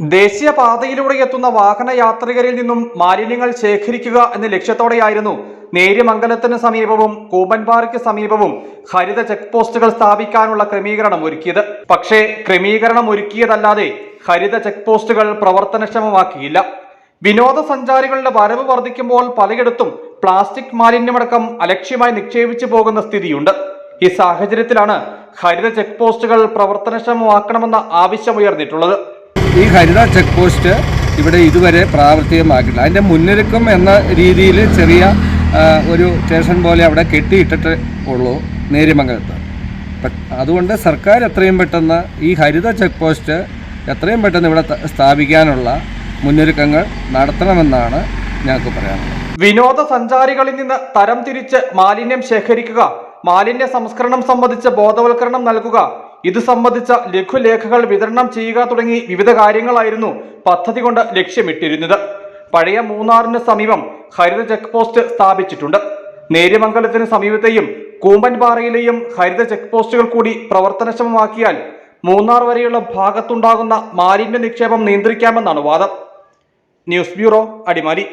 ദേശീയ പാതയിലൂടെ എത്തുന്ന വാഹന യാത്രികരിൽ നിന്നും മാലിന്യങ്ങൾ ശേഖരിക്കുക എന്ന ലക്ഷ്യത്തോടെയായിരുന്നു നേര്യമംഗലത്തിന് സമീപവും കൂമ്പൻപാറയ്ക്ക് സമീപവും ഹരിത ചെക്ക് പോസ്റ്റുകൾ സ്ഥാപിക്കാനുള്ള ക്രമീകരണം ഒരുക്കിയത്. പക്ഷേ ക്രമീകരണം ഒരുക്കിയതല്ലാതെ ഹരിത ചെക്ക് പോസ്റ്റുകൾ പ്രവർത്തനക്ഷമമാക്കിയില്ല. വിനോദസഞ്ചാരികളുടെ വരവ് വർദ്ധിക്കുമ്പോൾ പലയിടത്തും പ്ലാസ്റ്റിക് മാലിന്യമടക്കം അലക്ഷ്യമായി നിക്ഷേപിച്ചു പോകുന്ന സ്ഥിതിയുണ്ട്. ഈ സാഹചര്യത്തിലാണ് ഹരിത ചെക്ക് പോസ്റ്റുകൾ പ്രവർത്തനക്ഷമമാക്കണമെന്ന ആവശ്യമുയർന്നിട്ടുള്ളത് ഈ ഹരിത ചെക്ക് പോസ്റ്റ് ഇവിടെ ഇതുവരെ പ്രാവർത്തികമാക്കിയിട്ടില്ല. അതിന്റെ മുന്നൊരുക്കം എന്ന രീതിയിൽ ചെറിയ ഒരു സ്റ്റേഷൻ പോലെ അവിടെ കെട്ടിയിട്ടിട്ട് ഉള്ളൂ നേര്യമംഗലത്ത്. അതുകൊണ്ട് സർക്കാർ എത്രയും പെട്ടെന്ന് ഈ ഹരിത ചെക്ക് പോസ്റ്റ് എത്രയും പെട്ടെന്ന് ഇവിടെ സ്ഥാപിക്കാനുള്ള മുന്നൊരുക്കങ്ങൾ നടത്തണമെന്നാണ് ഞങ്ങൾക്ക് പറയാനുള്ളത്. വിനോദസഞ്ചാരികളിൽ നിന്ന് തരം തിരിച്ച് മാലിന്യം ശേഖരിക്കുക മാലിന്യ സംസ്കരണം സംബന്ധിച്ച് ബോധവൽക്കരണം നൽകുക ഇത് സംബന്ധിച്ച ലഘുലേഖകൾ വിതരണം ചെയ്യുക തുടങ്ങി വിവിധ കാര്യങ്ങളായിരുന്നു പദ്ധതി കൊണ്ട് ലക്ഷ്യമിട്ടിരുന്നത്. പഴയ മൂന്നാറിന് സമീപം ഹരിത ചെക്ക് പോസ്റ്റ് സ്ഥാപിച്ചിട്ടുണ്ട്. നേര്യമംഗലത്തിന് സമീപത്തെയും കൂമ്പൻപാറയിലെയും ഹരിത ചെക്ക് പോസ്റ്റുകൾ കൂടി പ്രവർത്തനക്ഷമമാക്കിയാൽ മൂന്നാർ വരെയുള്ള ഭാഗത്തുണ്ടാകുന്ന മാലിന്യ നിക്ഷേപം നിയന്ത്രിക്കാമെന്നാണ് വാദം. News bureau Adimali.